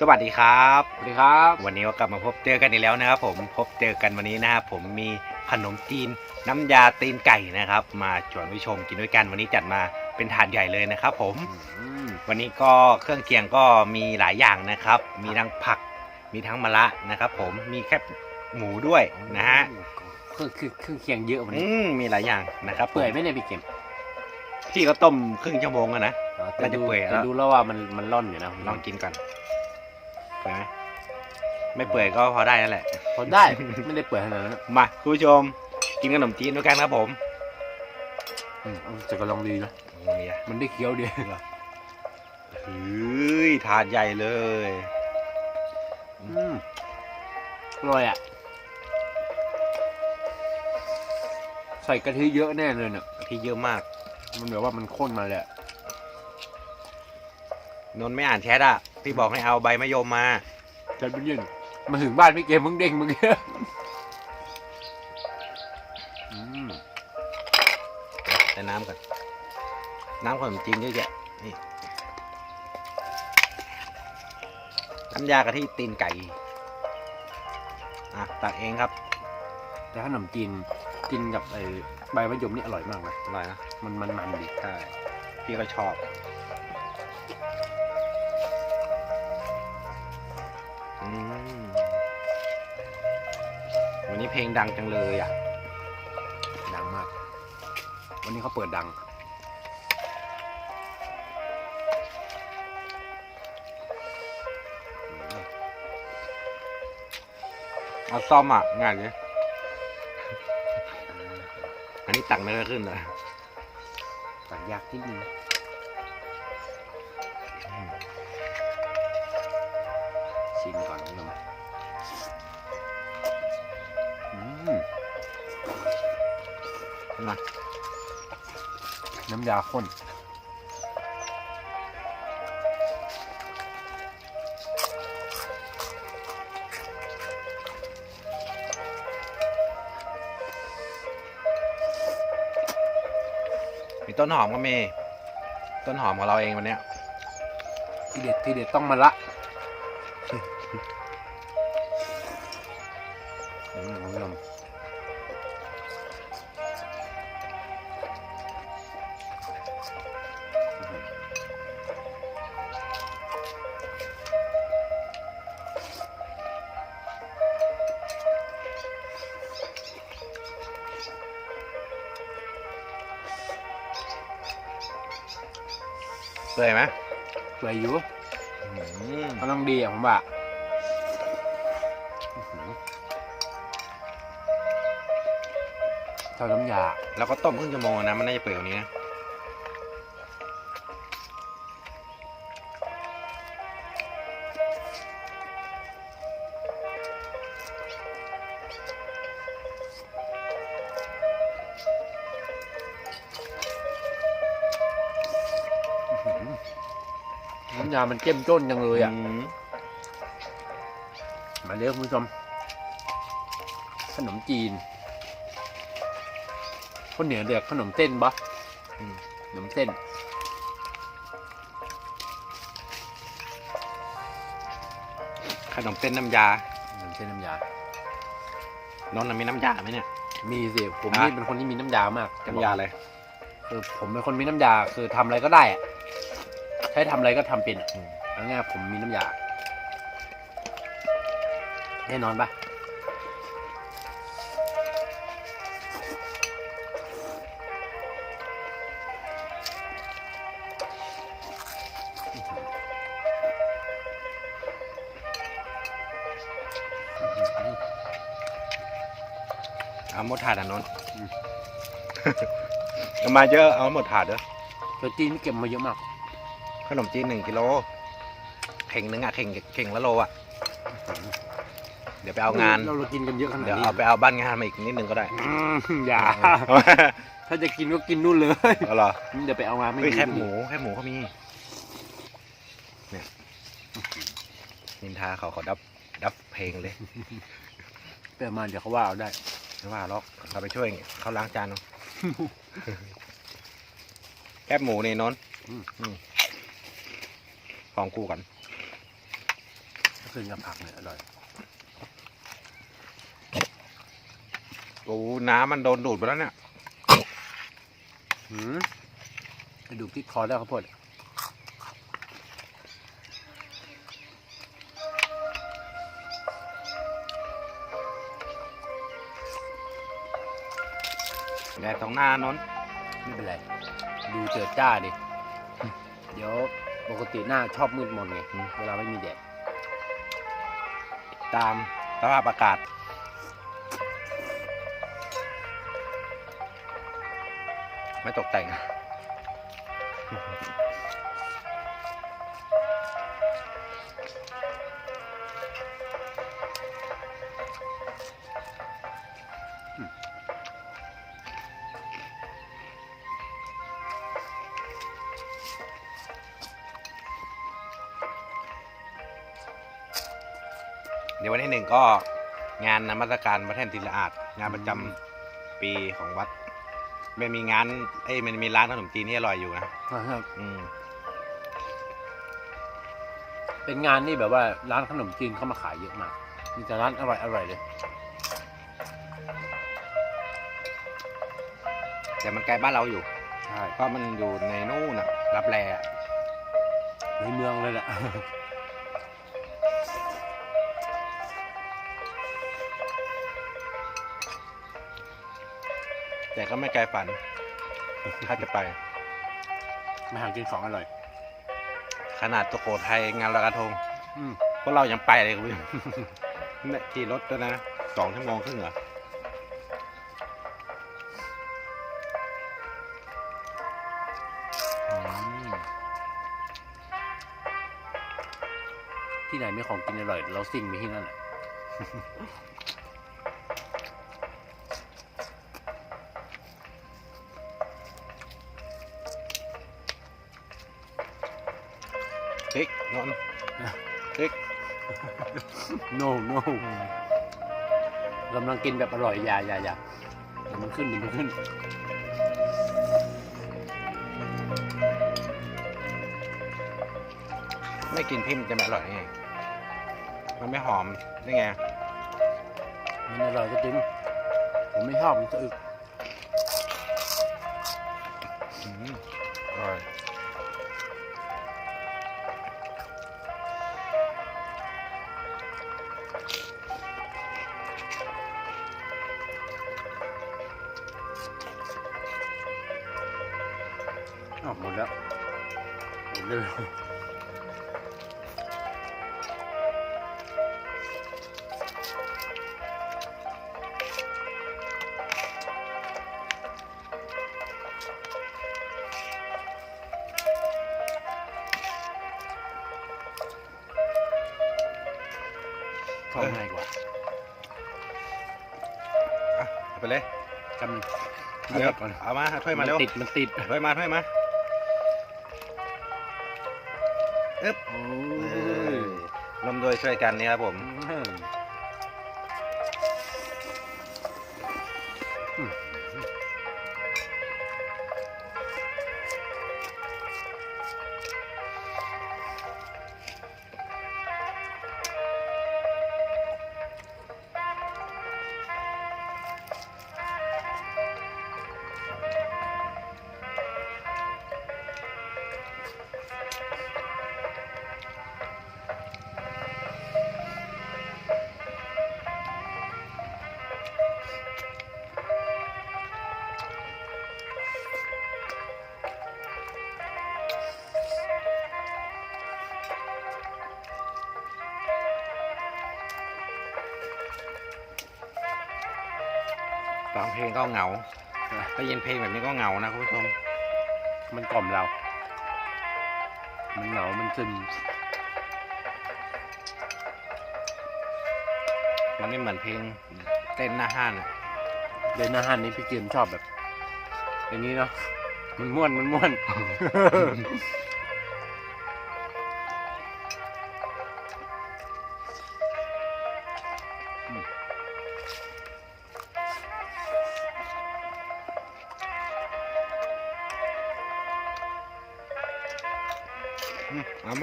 สวัสดีครับสวัสดีครับ วันนี้ก็กลับมาพบเจอกันอีกแล้วนะครับผมพบเจอกันวันนี้นะครับผมมีขนมจีนน้ำยาตีนไก่นะครับ มาชวนผู้ชมกินด้วยกันวันนี้จัดมาเป็นถาดใหญ่เลยนะครับ ผมอืมวันนี้ก็เครื่องเคียงก็มีหลายอย่างนะครับ มีทั้งผัก มีทั้งมะระนะครับ ผมมีแคบหมูด้วยนะฮะเครื่องคือเครื่องเคียงเยอะวันอืนี้มมีหลายอย่างนะครับผมเปื่อยไหมเนี่ยพี่เกมพี่ก็ต้มครึ่งชั่วโมงอะนะอ๋อแต่น่าจะดูเปื่อยแล้วแต่ดูแล้วว่ามันมันร่อนอยู่นะลองกินก่อนเปื่อยไหมไม่เปื่อยก็พอได้นั่นแหละ พอได้ ไม่ได้เปื่อยขนาดนั้นนะมาคุณผู้ชม กินขนมจีนด้วยกันครับผมอืมจะก็ลองดีนะนี่อะมันได้เคี้ยวดีเฮ้ยถาดใหญ่เลย อืมอร่อยอะ ใส่กะทิเยอะแน่เลยเนี่ยที่เยอะมาก มันแบบว่ามันข้นมาเลยอะนนท์ไม่อ่านแชทอะ พี่บอกให้เอาใบมะยมมาใจเป็นยินมาถึงบ้านพี่เกมมึงเด้งมึงเนี่ยอืมแต่น้ำก่อนน้ำขนมจีนเยอะแยะนี่น้ำยากะทิตีนไก่อะตักเองครับ แต่ขนมจีนกินกับไอ้ใบมะยมนี่อร่อยมากนะอร่อยนะมันมันมันดีใช่พี่ก็ชอบ ลงดังจังเลยอะ ดังมาก วันนี้เขาเปิดดัง เอาซ่อมอะ งานนี้อันนี้ตักไม่ค่อยขึ้นเลยตัดยากนิดนึงชิมก่อน มาน้ำยาข้นมีต้นหอมก็มี ต้นหอมของเราเองวันเนี้ยที่เด็ดที่เด็ดต้องมาละ เปื่อยไหมเปื่อยอยู่อืมกำลังดีอะผมว่าอื้อหือชอบน้ำยา แล้วก็ต้มครึ่งชั่วโมงนะ มันน่าจะเปื่อยกว่านี้นะ น้ำยามันเจ้มจ้นจังเลยอะ มมาเรียกคุณผู้ชม ขนมจีนคนเหนือเรียกขนมเส้นปะอืมขนมเส้น ขนมเส้นน้ำยา ขนมเส้นน้ำยานนท์น่ะมีน้ำยาไหมเนี่ย มีสิ ผมอะนี่เป็นคนที่มีน้ำยามากจะบน้ำอกยาอะไร คือผมเป็นคนมีน้ำยา คือทำอะไรก็ได้อะ ใช้ทำอะไรก็ทำเป็นอะอืม เอาง่ายๆผมมีน้ำยา แน่นอนปะอื้อหือเอาหมดถาดอะนนท์อืมเอามาเยอะเอาหมดถาดเด้อ แต่จีนนี่เก็บมาเยอะมาก ขนมจีนหนึ่งกิโล เข่งหนึงอะเข่งเข่งละโลอะเดี๋ยวไปเอางาน เราเรากินกันเยอะขนาดเดี๋ยวนี้เอาไปเอาบ้านงานมาอีกนิดนึงก็ได้อืมอย่า ถ้าจะกินก็กินนู่นเลย เอาเหรอเดี๋ยวไปเอามาไม่เฮ้ยดีแคบหมูแคบหมูเขามี เนี่ย นินทาเขาเขาดับ ดับเพลงเลยไปเอามาเดี๋ยวเขาว่าเอาได้ ไม่ว่าหรอกเราไปช่วยเขาล้างจานเอา แคบหมูนี่นนท์อืม อืม ของกูก่อนขึ้นกับผักเนี่ยอร่อยโอ้น้ำมันโดนดูดไปแล้วเนี่ยหืมไปดูที่คอได้ข้าวโพดแดดตรงหน้านนท์ไม่เป็นไร ดูเจิดจ้าดิ เดี๋ยว ปกติหน้าชอบมืดมนไงเวลาไม่มีแดดตามสภาพอากาศไม่ตกแต่ง เดี๋ยววันที่หนึ่งก็งานนมัสการพระแท่นศิลาอาดงานประจำปีของวัดมันมีงานเอ้ยมันมีร้านขนมจีนที่อร่อยอยู่นะอืม เป็นงานนี่แบบว่าร้านขนมจีนเข้ามาขายเยอะมาก มีแต่ร้านอร่อยอร่อยเลย แต่มันไกลบ้านเราอยู่ ใช่เพราะมันอยู่ในนู่นน่ะรับแลอะในเมืองเลยแหละ แต่ก็ไม่ไกลฝัน ถ้าจะไป มาหากินของอร่อย ขนาดตะโกไทยงานลอยกระทงอืมพวกเรายังไปเลยคุณผู้ชมเนี่ยขี่รถด้วยนะสองชั่วโมงครึ่งเหรออืมที่ไหนไม่ของกินอร่อย เราซิ่งไปที่นั่นแหละ พริกนนท์พริก no no กำลังกินแบบอร่อยอย่าอย่าอย่าเดี๋ยวมันขึ้นเดี๋ยวมันขึ้น ไม่กินพริกมันจะไม่อร่อยได้ไงมันไม่หอมได้ไง มันอร่อยก็จริง ผมไม่ชอบมันจะอึก อืมอร่อย อ้าวหมดแล้วหมดเลยเข้าง่ายกว่าอะเอาไปเลยจำเดี๋ยวเอามาถ้วยมาเร็วติดมันติดถ้วยมาถ้วยมา เอยอนมโดยช่วยกันนี่ครับผม ฟังเพลงก็เหงาได้ยินเพลงแบบนี้ก็เหงานะคุณผู้ชม มันกล่อมเรา มันเหงา มันซึม มันไม่เหมือนเพลงเต้นหน้าห้านอะเดินหน้าห้านนี้พี่เกมชอบแบบ อย่างนี้เนาะ มันม่วน มันม่วน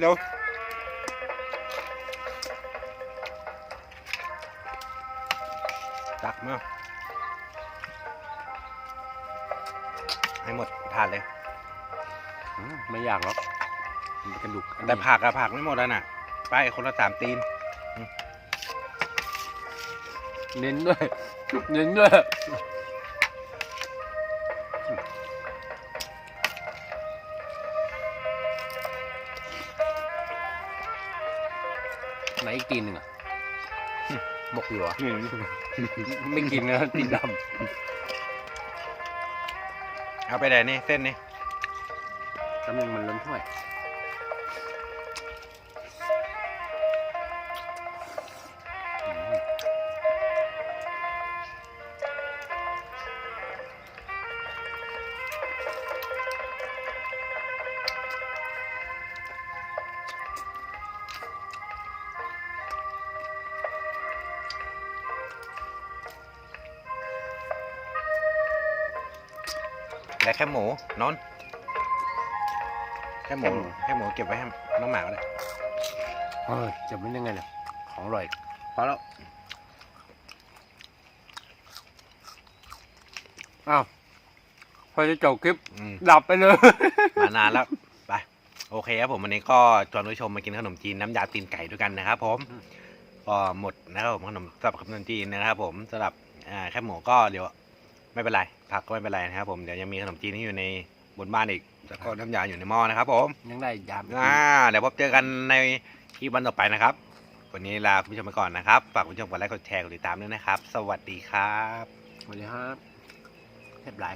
เร็วตักมาให้หมดทานเลยมไม่ยากหรอกกระดูกแต่ผักอะผักไม่หมดแล้วน่ะ ไปคนละสามตีน เน้นด้วย เน้นด้วย ไหนอีกตีนหนึ่งอะหมกอยู่เหรอไม่กินนะตีนดเอาไปไหนนี่เส้นนี่ำแล้วมันมันล้นถ้วย และแค่หมูนนท์แค่หมูแค่หมูเก็บไว้ให้น้องหมาก็ได้เฮ้ยจะเป็นยังไงเนี่ยของอร่อยพอแล้วอ้าวพอจะจบคลิปอืม ดับไปเลย มานานแล้ว ไป โอเคครับผมวันนี้ก็ชวนผู้ชมมากินขนมจีนน้ำยาตีนไก่ด้วยกันนะครับผมอืม ก็หมดนะครับผมขนมสำหรับขนมจีนนะครับผมสำหรับอ่าแค่หมูก็เดี๋ยว ไม่เป็นไร ผักก็ไม่เป็นไรนะครับผมเดี๋ยวยังมีขนมจีนที่อยู่ในบนบ้านอีกแล้วก็น้ำยาอยู่ในหม้อนะครับผมยังได้ยามอีกอ่าเดี๋ยวพบเจอกันในคลิปวันต่อไปนะครับ วันนี้ลาคุณผู้ชมไปก่อนนะครับฝากคุณผู้ชมกดไลค์กดแชร์กดติดตามด้วยนะครับ สวัสดีครับสวัสดีครับเรียบร้อย